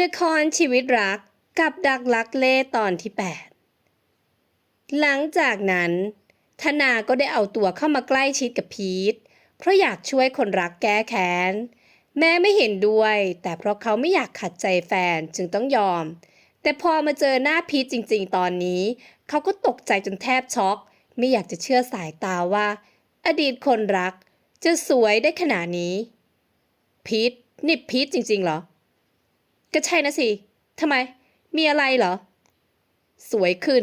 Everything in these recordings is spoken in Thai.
ละครชีวิตรักกับดักลักเล่ตอนที่ 8 หลังจากนั้น ธนาก็ได้เอาตัวเข้ามาใกล้ชิดกับพีท เพราะอยากช่วยคนรักแก้แค้น แม้ไม่เห็นด้วย แต่เพราะเขาไม่อยากขัดใจแฟนจึงต้องยอม แต่พอมาเจอหน้าพีทจริงๆ ตอนนี้ เขาก็ตกใจจนแทบช็อก ไม่อยากจะเชื่อสายตาว่า อดีตคนรัก จะสวยได้ขนาดนี้ พีทนี่พีทจริงๆเหรอ ก็ใช่นะสิทำไม มีอะไรเหรอ สวยขึ้น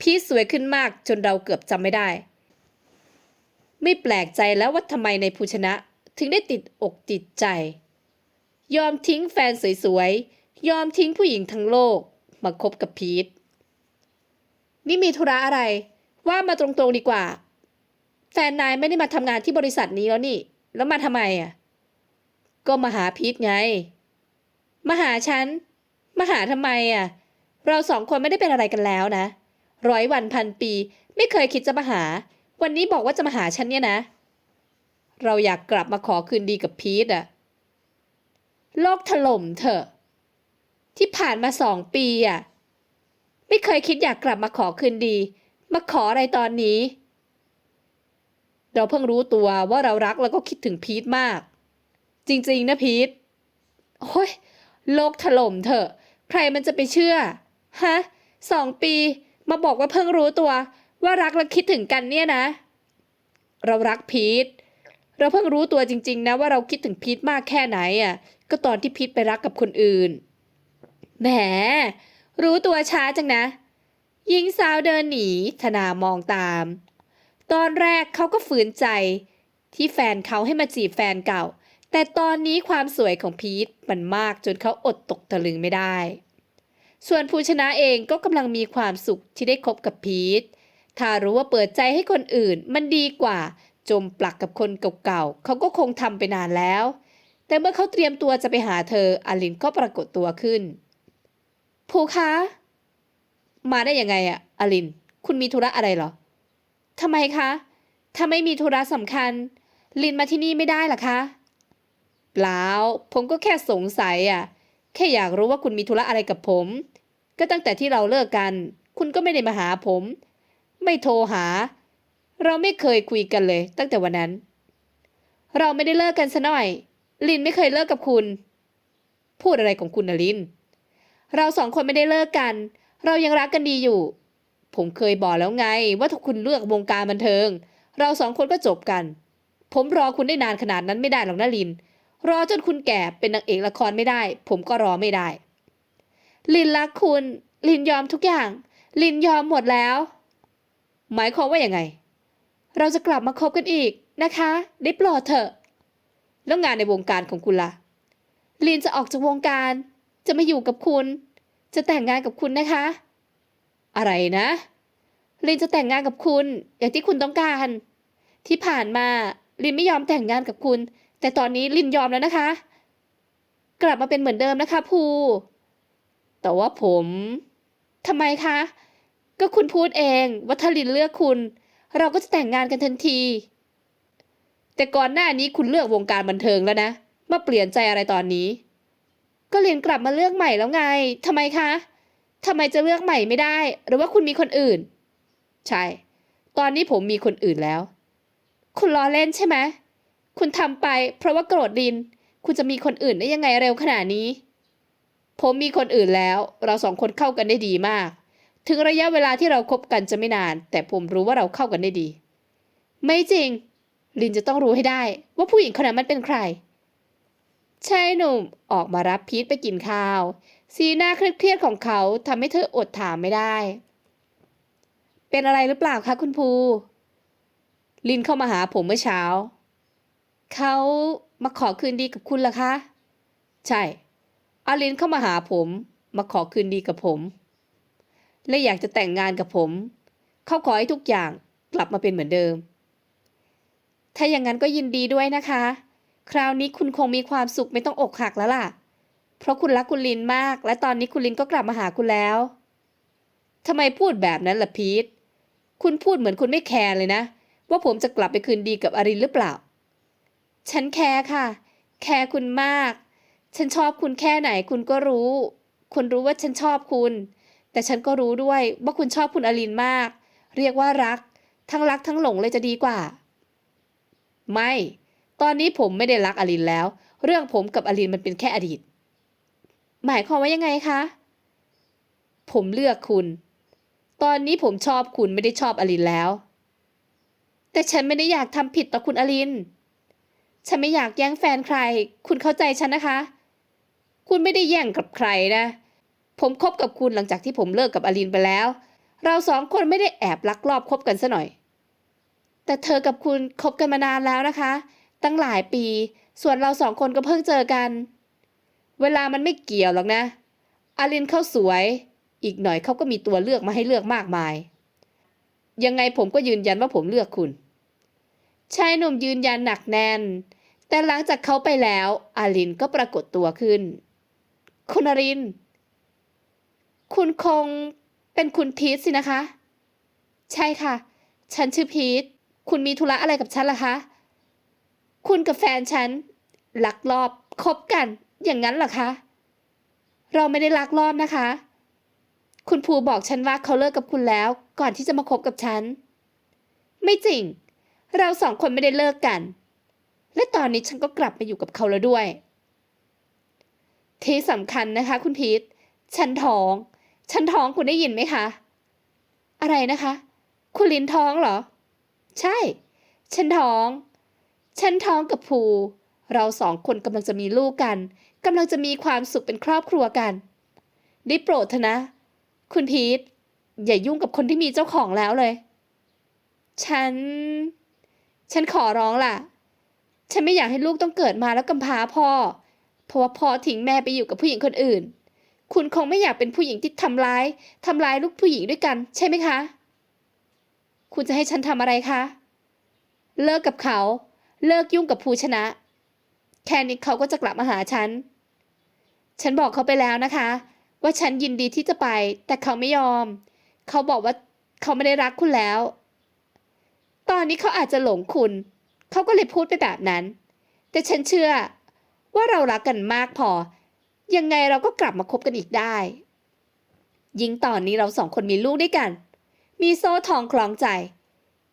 พีทสวยขึ้นมากจนเราเกือบจำไม่ได้ ไม่แปลกใจแล้วว่าทำไมในภูชนะ ถึงได้ติดอกติดใจ ยอมทิ้งแฟนสวยๆ ยอมทิ้งผู้หญิงทั้งโลก มาคบกับพีท นี่มีธุระอะไร ว่ามาตรงๆดีกว่า แฟนนายไม่ได้มาทำงานที่บริษัทนี้แล้วนี่ แล้วมาทำไมอะ ก็มาหาพีทไง มาหาฉัน มาหาทำไมอะ เราสองคนไม่ได้เป็นอะไรกันแล้วนะ ร้อยวันพันปี ไม่เคยคิดจะมาหา วันนี้บอกว่าจะมาหาฉันเนี่ยนะ เราอยากกลับมาขอคืนดีกับพีทอะโลกถล่มเถอะ ที่ผ่านมาสองปีอะไม่เคยคิดอยากกลับมาขอคืนดี มาขออะไรตอนนี้ เราเพิ่งรู้ตัวว่าเรารักแล้วก็คิดถึงพีทมาก จริง ๆ นะพีทโอ้ย โลกถล่มเถอะ ใครมันจะไปเชื่อ ฮะสองปี มาบอกว่าเพิ่งรู้ตัว ว่ารักและคิดถึงกันเนี่ยนะ เรารักพีท เราเพิ่งรู้ตัวจริง ๆ นะว่าเราคิดถึงพีทมากแค่ไหนอะ ก็ตอนที่พีทไปรักกับคนอื่น แหม รู้ตัวช้าจังนะหญิงสาวเดินหนี ธนามองตาม ตอนแรกเขาก็ฝืนใจ ที่แฟนเขาให้มาจีบแฟนเก่า แต่ตอนนี้ความสวยของพีทมันมากจนเขาอดตกตะลึงไม่ได้ ส่วนภูชนะเองก็กำลังมีความสุขที่ได้คบกับพีทถ้ารู้ว่าเปิดใจให้คนอื่นมันดีกว่า จมปลักกับคนเก่าๆเขาก็คงทำไปนานแล้ว แต่เมื่อเขาเตรียมตัวจะไปหาเธออลินก็ปรากฏตัวขึ้น ภูคะ มาได้ยังไงอะอลิน คุณมีธุระอะไรเหรอทำไมคะ ถ้าไม่มีธุระสำคัญ ลินมาที่นี่ไม่ได้หรอคะ เปล่าผมก็แค่สงสัยอะ แค่อยากรู้ว่าคุณมีธุระอะไรกับผม ก็ตั้งแต่ที่เราเลิกกัน คุณก็ไม่ได้มาหาผม ไม่โทรหา เราไม่เคยคุยกันเลย ตั้งแต่วันนั้น เราไม่ได้เลิกกันซะหน่อย ลินไม่เคยเลิกกับคุณ พูดอะไรของคุณนะลิน เราสองคนไม่ได้เลิกกัน เรายังรักกันดีอยู่ ผมเคยบอกแล้วไง ว่าถ้าคุณเลือกวงการบันเทิง เราสองคนก็จบกัน ผมรอคุณได้นานขนาดนั้นไม่ได้หรอกนะลิน รอจนคุณแก่เป็นนางเอกละครไม่ได้ ผมก็รอไม่ได้ ลินรักคุณ ลินยอมทุกอย่าง ลินยอมหมดแล้ว หมายความว่าอย่างไง เราจะกลับมาคบกันอีกนะคะ ได้โปรดเถอะ แล้วงานในวงการของคุณล่ะ ลินจะออกจากวงการ จะมาอยู่กับคุณ จะแต่งงานกับคุณนะคะ อะไรนะ ลินจะแต่งงานกับคุณ อย่างที่คุณต้องการ ที่ผ่านมาลินไม่ยอมแต่งงานกับคุณ แต่ตอนนี้ลินยอมแล้วนะคะ กลับมาเป็นเหมือนเดิมนะคะภูแต่ว่าผมทำไมคะ ก็คุณพูดเองว่าถ้าลินเลือกคุณ เราก็จะแต่งงานกันทันที แต่ก่อนหน้านี้คุณเลือกวงการบันเทิงแล้วนะ มาเปลี่ยนใจอะไรตอนนี้ ก็ลินกลับมาเลือกใหม่แล้วไงทำไมคะทำไมจะเลือกใหม่ไม่ได้ หรือว่าคุณมีคนอื่น ใช่ ตอนนี้ผมมีคนอื่นแล้ว คุณล้อเล่นใช่ไหม คุณทำไป เพราะว่าโกรธลิน คุณจะมีคนอื่นได้ยังไงเร็วขนาดนี้ ผมมีคนอื่นแล้ว เราสองคนเข้ากันได้ดีมาก ถึงระยะเวลาที่เราคบกันจะไม่นาน แต่ผมรู้ว่าเราเข้ากันได้ดี ไม่จริง ลินจะต้องรู้ให้ได้ ว่าผู้หญิงคนนั้นมันเป็นใครใช่หนุ่มออกมารับพีทไปกินข้าว สีหน้าเครียดของเขาทำให้เธออดถามไม่ได้ เป็นอะไรหรือเปล่าคะคุณภู ลินเข้ามาหาผมเมื่อเช้า เขามาขอคืนดีกับคุณล่ะคะ ใช่ อาลินเข้ามาหาผม มาขอคืนดีกับผม และอยากจะแต่งงานกับผม เขาขอให้ทุกอย่างกลับมาเป็นเหมือนเดิม ถ้าอย่างนั้นก็ยินดีด้วยนะคะ คราวนี้คุณคงมีความสุขไม่ต้องอกหักแล้วล่ะ เพราะคุณรักคุณลินมาก และตอนนี้คุณลินก็กลับมาหาคุณแล้วทำไมพูดแบบนั้นล่ะพีท คุณพูดเหมือนคุณไม่แคร์เลยนะ ว่าผมจะกลับไปคืนดีกับอารินหรือเปล่า ฉันแคร์ค่ะ แคร์คุณมาก ฉันชอบคุณแค่ไหนคุณก็รู้ คุณรู้ว่าฉันชอบคุณ แต่ฉันก็รู้ด้วยว่าคุณชอบคุณอลินมาก เรียกว่ารัก ทั้งรักทั้งหลงเลยจะดีกว่า ไม่ ตอนนี้ผมไม่ได้รักอลินแล้ว เรื่องผมกับอลินมันเป็นแค่อดีต หมายความว่ายังไงคะ ผมเลือกคุณ ตอนนี้ผมชอบคุณไม่ได้ชอบอลินแล้ว แต่ฉันไม่ได้อยากทำผิดต่อคุณอลิน ฉันไม่อยากแย่งแฟนใคร คุณเข้าใจฉันนะคะ คุณไม่ได้แย่งกับใครนะ ผมคบกับคุณหลังจากที่ผมเลิกกับอลินไปแล้ว เราสองคนไม่ได้แอบลักลอบคบกันซะหน่อย แต่เธอกับคุณคบกันมานานแล้วนะคะ ตั้งหลายปี ส่วนเราสองคนก็เพิ่งเจอกัน เวลามันไม่เกี่ยวหรอกนะ อลินเขาสวย อีกหน่อยเขาก็มีตัวเลือกมาให้เลือกมากมาย ยังไงผมก็ยืนยันว่าผมเลือกคุณ ชายหนุ่มยืนยันหนักแน่น แต่หลังจากเขาไปแล้ว อาลินก็ปรากฏตัวขึ้น คุณอาริน คุณคงเป็นคุณพีทสินะคะ ใช่ค่ะ ฉันชื่อพีท คุณมีธุระอะไรกับฉันล่ะคะ คุณกับแฟนฉันลักลอบคบกัน อย่างนั้นเหรอคะ เราไม่ได้ลักลอบนะคะ คุณภูบอกฉันว่าเขาเลิกกับคุณแล้ว ก่อนที่จะมาคบกับฉัน ไม่จริง เราสองคนไม่ได้เลิกกัน และตอนนี้ฉันก็กลับมาอยู่กับเขาแล้วด้วย ที่สำคัญนะคะ คุณพีทฉันท้อง ฉันท้องคุณได้ยินไหมคะ อะไรนะคะ คุณลินท้องเหรอ ใช่ ฉันท้อง ฉันท้องกับภูเราสองคนกำลังจะมีลูกกันกำลังจะมีความสุขเป็นครอบครัวกันได้โปรดเถอะนะ คุณพีทอย่ายุ่งกับคนที่มีเจ้าของแล้วเลย ฉัน ฉันขอร้องล่ะ ฉันไม่อยากให้ลูกต้องเกิดมาแล้วกำพร้าพ่อ เพราะว่าพ่อทิ้งแม่ไปอยู่กับผู้หญิงคนอื่น คุณคงไม่อยากเป็นผู้หญิงที่ทำร้ายทำร้ายลูกผู้หญิงด้วยกัน ใช่ไหมคะ คุณจะให้ฉันทำอะไรคะ เลิกกับเขา เลิกยุ่งกับภูชนะ แค่นี้เขาก็จะกลับมาหาฉัน ฉันบอกเขาไปแล้วนะคะ ว่าฉันยินดีที่จะไป แต่เขาไม่ยอม เขาบอกว่าเขาไม่ได้รักคุณแล้ว ตอนนี้เขาอาจจะหลงคุณ เขาก็เลยพูดไปแบบนั้น แต่ฉันเชื่อว่าเรารักกันมากพอ ยังไงเราก็กลับมาคบกันอีกได้ ยิ่งตอนนี้เราสองคนมีลูกด้วยกัน มีโซ่ทองคล้องใจ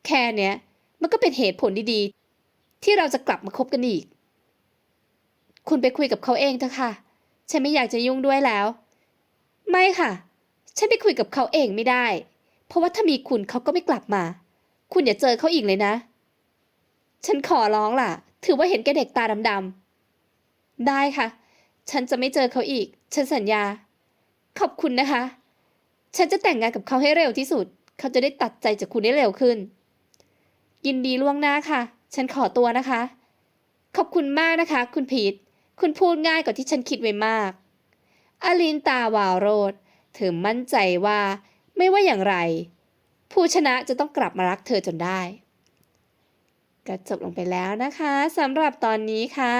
แค่เนี้ย มันก็เป็นเหตุผลดีๆ ที่เราจะกลับมาคบกันอีก คุณไปคุยกับเขาเองเถอะค่ะ ฉันไม่อยากจะยุ่งด้วยแล้ว ไม่ค่ะ ฉันไปคุยกับเขาเองไม่ได้ เพราะว่าถ้ามีคุณเขาก็ไม่กลับมา คุณอย่าเจอเขาอีกเลยนะ ฉันขอร้องล่ะ ถือว่าเห็นแกเด็กตาดำๆ ได้ค่ะ ฉันจะไม่เจอเขาอีก ฉันสัญญา ขอบคุณนะคะ ฉันจะแต่งงานกับเขาให้เร็วที่สุด เขาจะได้ตัดใจจากคุณได้เร็วขึ้น ยินดีล่วงหน้าค่ะ ฉันขอตัวนะคะ ขอบคุณมากนะคะ คุณพีทคุณพูดง่ายกว่าที่ฉันคิดไว้มาก อลินตาวาวโรดเธอมั่นใจว่า ไม่ว่าอย่างไร ผู้ชนะจะต้องกลับมารักเธอจนได้ ก็จบลงไปแล้วนะคะสำหรับตอนนี้ค่ะ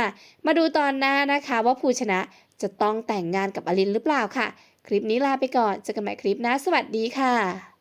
มาดูตอนหน้านะคะว่าผู้ชนะจะต้องแต่งงานกับอลินหรือเปล่าค่ะ คลิปนี้ลาไปก่อนเจอกันใหม่คลิปหน้าสวัสดีค่ะ